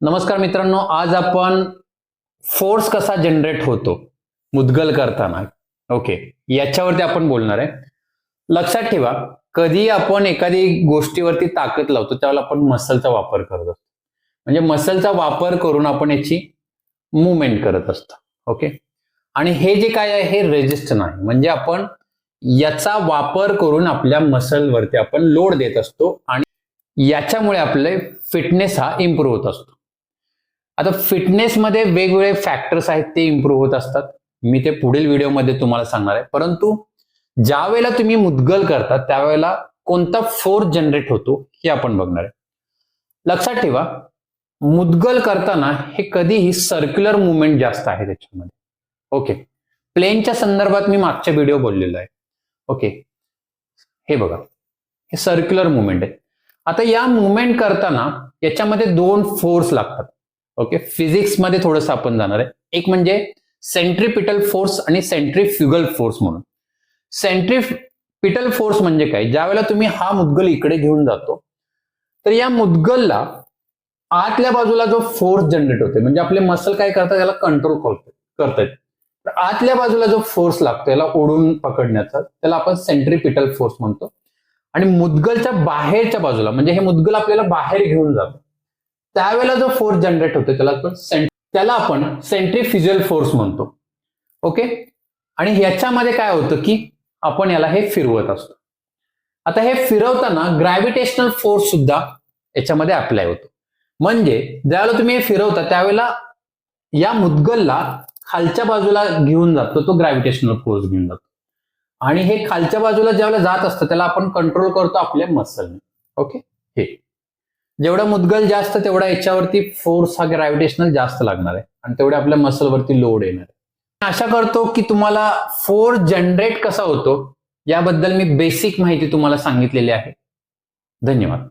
नमस्कार मित्रांनो आज आपण फोर्स कसा जनरेट होतो? मुदगल करताना. ओके याच्यावरती आपण बोलणार आहे. लक्षात ठेवा कधी आपण एखादी गोष्टीवरती ताकद लावतो त्यावेळेला आपण मसलचा वापर करत असतो. म्हणजे मसलचा वापर करून आपण याची मुवमेंट करत असतो. ओके आणि हे जे काय आहे हे रेजिस्टन आहे म्हणजे आपण याचा वापर करून आपल्या मसलवरती आपण लोड देत असतो आणि याच्यामुळे आपले फिटनेस हा इम्प्रूव्ह होत असतो. आता फिटनेसमध्ये वेगवेगळे फॅक्टर्स आहेत ते इम्प्रूव्ह होत असतात. मी ते पुढील व्हिडिओमध्ये तुम्हाला सांगणार आहे. परंतु ज्या वेळेला तुम्ही मुदगल करता त्यावेळेला कोणता फोर्स जनरेट होतो हे आपण बघणार आहे. लक्षात ठेवा मुदगल करताना हे कधीही सर्क्युलर मुवमेंट जास्त आहे त्याच्यामध्ये. ओके प्लेनच्या संदर्भात मी मागच्या व्हिडिओ बोललेलो आहे. ओके हे बघा. हे सर्क्युलर मुवमेंट आहे. आता या मुवमेंट करताना याच्यामध्ये दोन फोर्स लागतात. ओके? फिजिक्समध्ये थोडंसं आपण जाणार आहे. एक म्हणजे सेंट्रीपिटल फोर्स आणि सेंट्रीफ्युगल फोर्स म्हणून. सेंट्रीपिटल फोर्स म्हणजे काय? ज्या वेळेला तुम्ही हा मुद्गल इकडे घेऊन जातो तर या मुद्गलला आतल्या बाजूला जो फोर्स जनरेट होते म्हणजे आपले मसल काय करतात? त्याला कंट्रोल करतात तर आतल्या बाजूला जो फोर्स लागतो याला ओढून पकडण्याचा त्याला आपण सेंट्रीपिटल फोर्स म्हणतो. आणि मुदगलच्या बाहेरच्या बाजूला म्हणजे हे मुदगल आपल्याला बाहेर घेऊन जातो. त्यावेळेला जो फोर्स जनरेट होतो त्याला आपण त्याला आपण सेंट्रीफ्युजल फोर्स म्हणतो. ओके आणि ह्याच्यामध्ये काय होतं की आपण याला हे फिरवत असतो. आता हे फिरवताना ग्रॅव्हिटेशनल फोर्स सुद्धा याच्यामध्ये अप्लाय होतो. म्हणजे ज्यावेळेला तुम्ही हे फिरवता त्यावेळेला या मुदगलला खालच्या बाजूला घेऊन जातो तो ग्रॅव्हिटेशनल फोर्स घेऊन जातो. आणि हे खालच्या बाजूला ज्यावेळेला जात असतं त्याला आपण कंट्रोल करतो आपल्या मसलने ओके हे. जेवढा मुदगल जास्त तेवढा याच्यावरती फोर्स हा ग्रॅव्हिटेशनल जास्त लागणार आहे. आणि तेवढे आपल्या मसलवरती लोड येणार आहे. आशा करतो की तुम्हाला फोर्स जनरेट कसा होतो याबद्दल मी बेसिक माहिती तुम्हाला सांगितलेली आहे. धन्यवाद.